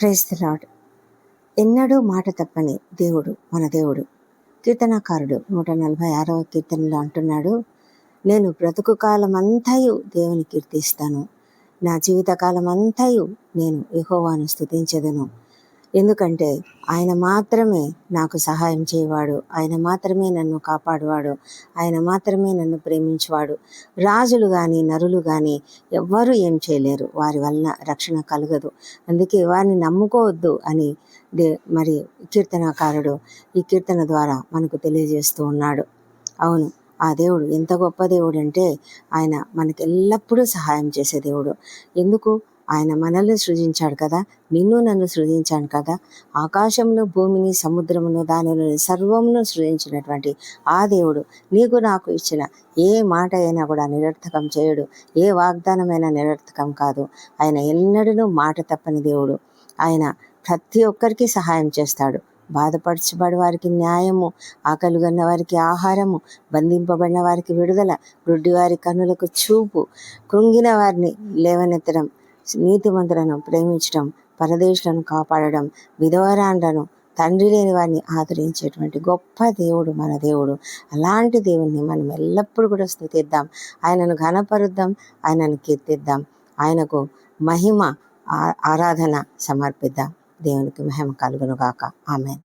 Praise ఎన్నడూ మాట తప్పని దేవుడు మన దేవుడు. కీర్తనకారుడు నూట నలభై ఆరవ కీర్తనలో అంటున్నాడు నేను బ్రతుకు కాలమంతయు దేవుని కీర్తిస్తాను. నా జీవితకాలం అంతయు నేను యహోవాను స్తుతించదను. ఎందుకంటే ఆయన మాత్రమే నాకు సహాయం చేయవాడు ఆయన మాత్రమే నన్ను కాపాడువాడు ఆయన మాత్రమే నన్ను ప్రేమించువాడు. రాజులు కానీ నరులు కానీ ఎవ్వరూ ఏం చేయలేరు. వారి వలన రక్షణ కలగదు. అందుకే వారిని నమ్ముకోవద్దు అని దే మరి కీర్తనకారుడు ఈ కీర్తన ద్వారా మనకు తెలియజేస్తూ ఉన్నాడు. అవును ఆ దేవుడు ఎంత గొప్ప దేవుడు అంటే ఆయన మనకి ఎల్లప్పుడూ సహాయం చేసే దేవుడు. ఎందుకు? ఆయన మనల్ని సృజించాడు కదా? నిన్ను నన్ను సృజించాను కదా? ఆకాశమును భూమిని సముద్రమును దానిలోని సర్వమును సృజించినటువంటి ఆ దేవుడు నీకు నాకు ఇచ్చిన ఏ మాట అయినా కూడా నిరర్థకం చేయడు. ఏ వాగ్దానమైనా నిరర్థకం కాదు. ఆయన ఎన్నడూ మాట తప్పని దేవుడు. ఆయన ప్రతి ఒక్కరికి సహాయం చేస్తాడు. బాధపరచబడి వారికి న్యాయము ఆకలిగొన్న వారికి ఆహారము బంధింపబడిన వారికి విడుదల గుడ్డి వారి కన్నులకు చూపు కృంగిన వారిని లేవనెత్తడం నీతిమంతులను ప్రేమించడం పరదేశులను కాపాడడం విధవరాండ్లను తండ్రి లేని వారిని ఆదరించేటువంటి గొప్ప దేవుడు మన దేవుడు. అలాంటి దేవుణ్ణి మనం ఎల్లప్పుడూ కూడా స్థుతిద్దాం. ఆయనను ఘనపరుద్దాం ఆయనను కీర్తిద్దాం. ఆయనకు మహిమ ఆ- ఆరాధన సమర్పిద్దాం. దేవునికి మహిమ కలుగునుగాక. ఆమె